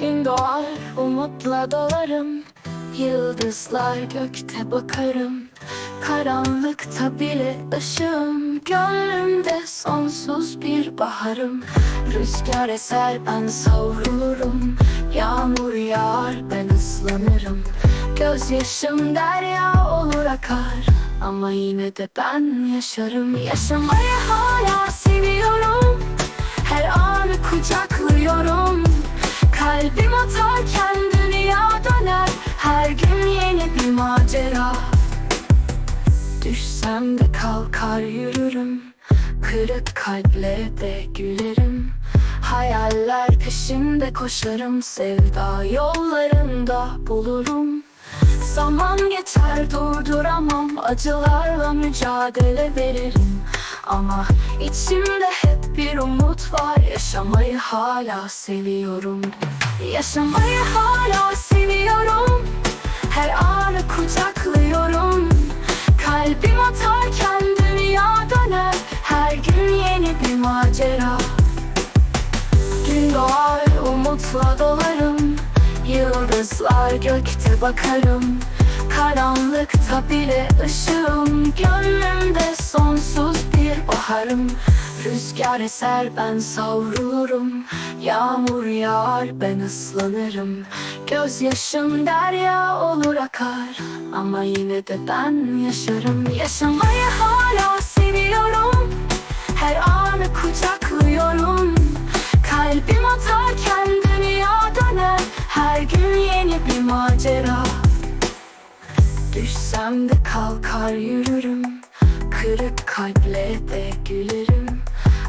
Gün doğar umutla dolarım. Yıldızlar gökte bakarım. Karanlıkta bile ışığım Gönlümde sonsuz bir baharım. Rüzgar eser ben savrulurum. Yağmur yağar ben ıslanırım. Gözyaşım derya olur akar. Ama yine de ben yaşarım. Yaşamayı hala seviyorum. Her anı kucaklıyorum macera. Düşsem de kalkar yürürüm. Kırık kalple de gülerim. Hayaller peşinde koşarım. Sevda yollarında bulurum. Zaman geçer durduramam. Acılarla mücadele veririm. Ama içimde hep bir umut var. Yaşamayı hala seviyorum. Yaşamayı hala seviyorum Atarken dünya döner. Her gün yeni bir macera. Gün doğar umutla dolarım. Yıldızlar gökte bakarım. Karanlıkta bile ışığım. Gönlümde sonsuz bir baharım Rüzgar eser ben savrulurum. Yağmur yağar ben ıslanırım. Gözyaşım derya olur akar Ama yine de ben yaşarım. Yaşamayı hala seviyorum Her anı kucaklıyorum. Kalbim atarken dünya döner Her gün yeni bir macera. Düşsem de kalkar yürürüm Kırık kalple de gülerim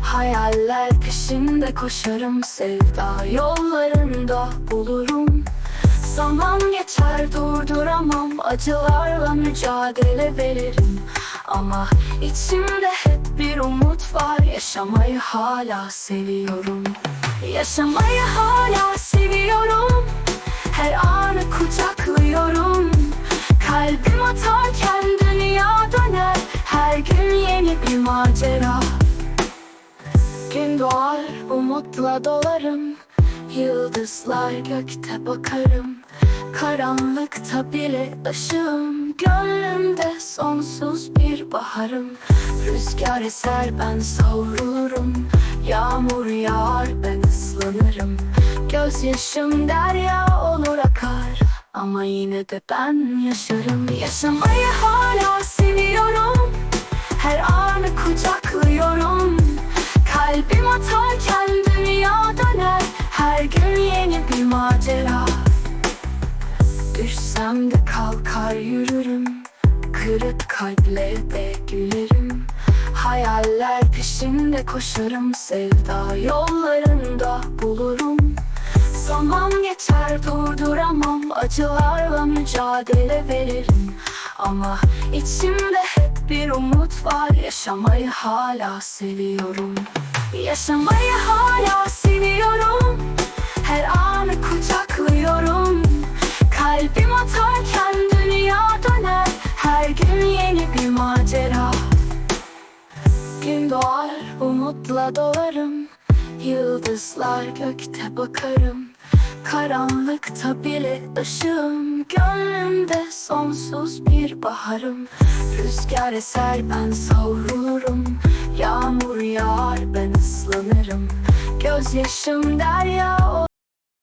Hayaller peşinde koşarım Sevda yollarında bulurum. Zaman geçer durduramam Acılarla mücadele veririm. Ama içimde hep bir umut var Yaşamayı hala seviyorum. Yaşamayı hala seviyorum Her anı kucaklıyorum. Kalbim atarken dünya döner Her gün yeni bir macera umutla dolarım Yıldızlar gökte bakarım. Karanlıkta bile ışığım Gönlümde sonsuz bir baharım. Rüzgar eser ben savrulurum. Yağmur yağar ben ıslanırım. Gözyaşım derya olur akar. Ama yine de ben yaşarım. Yaşamayı hala seviyorum macera. Düşsem de kalkar yürürüm. Kırık kalple de gülerim. Hayaller peşinde koşarım. Sevda yollarında bulurum. Zaman geçer durduramam. Acılarla mücadele veririm. Ama içimde hep bir umut var. Yaşamayı hala seviyorum. Yaşamayı hala seviyorum Her anı kucaklıyorum. Kalbim atarken dünya döner. Her gün yeni bir macera. Gün doğar umutla dolarım. Yıldızlar gökte bakarım. Karanlıkta bile ışığım Gönlümde sonsuz bir baharım. Rüzgar eser ben savrulurum. Yağmur yağar ben ıslanırım. Gözyaşım derya